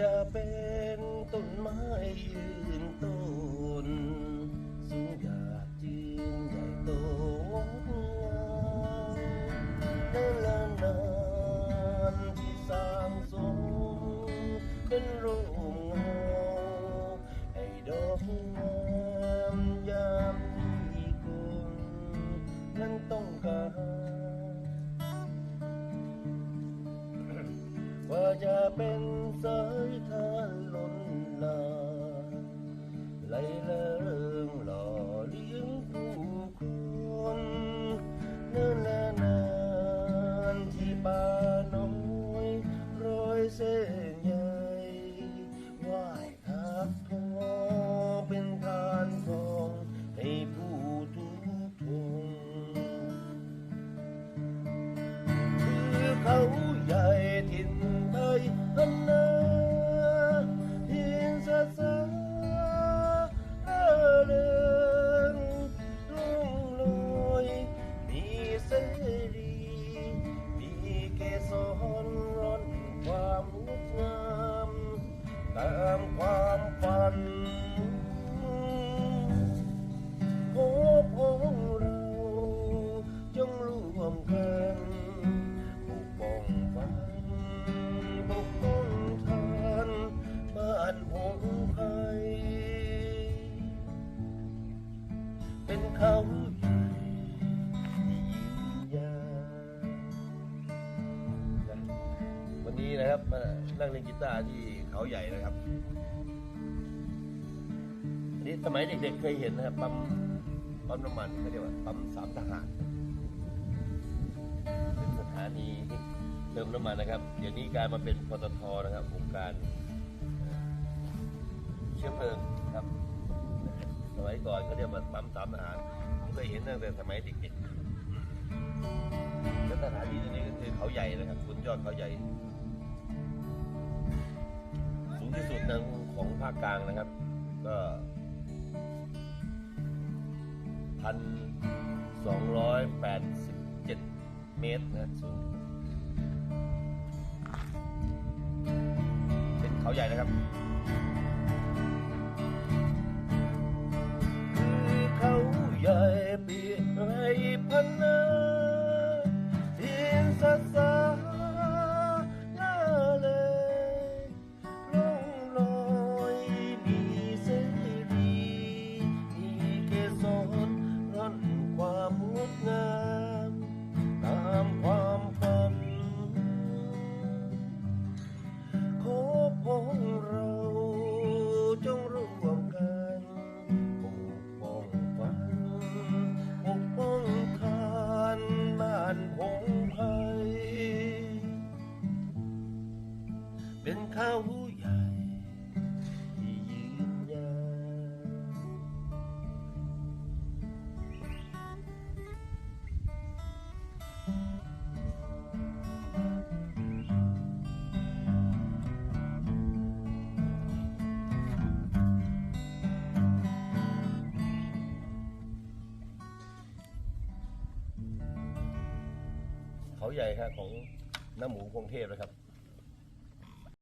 จะเป็นต้นไม้ยืนต้น สูงหยาดยืนใหญ่โตงดงามนานละนานที่สร้างสมเป็นร่มเงาให้ดอกงามยามที่คนนั้นต้องการ ว่าจะเป็นส ความฝันโอ้พงเราจงร่วมกันปกป้องฟันปกป้องทานบ้านพงไทยเป็นเขาใหญ่ที่ยิ่งใหญ่วันนี้นะครับมานั่งเล่นกีตาร์ที่เขาใหญ่นะครับ นนี้สมัยเด็กๆเคยเห็นนะครับปั๊มปั๊มน้ำมันเขาเรียกว่าปั๊มสามทหารเป็นสถานีเติมน้ำมันนะครับ เดี๋ยวนี้กลายมาเป็นปตทนะครับองค์การเอ่อเชื้อเพลิงครับ สมัยก่อนเขาเรียกว่าปั๊มสามทหารผมเคยเห็นตั้งแต่สมัยเด็กๆแล้วสถานีตรงนี้ก็คือเขาใหญ่นะครับบนยอดเขาใหญ่สูงที่สุดในของภาคกลางนะครับ ก็ พันสองร้อยแปดสิบเจ็ดเมตรนะสูงเป็นเขาใหญ่นะครับคือเขาใหญ่ปีไรพันนาทินสะส เป็นข้าวใหญ่ที่ยืนยาวเขาใหญ่ครับของน้าหมูพงเทพนะครับ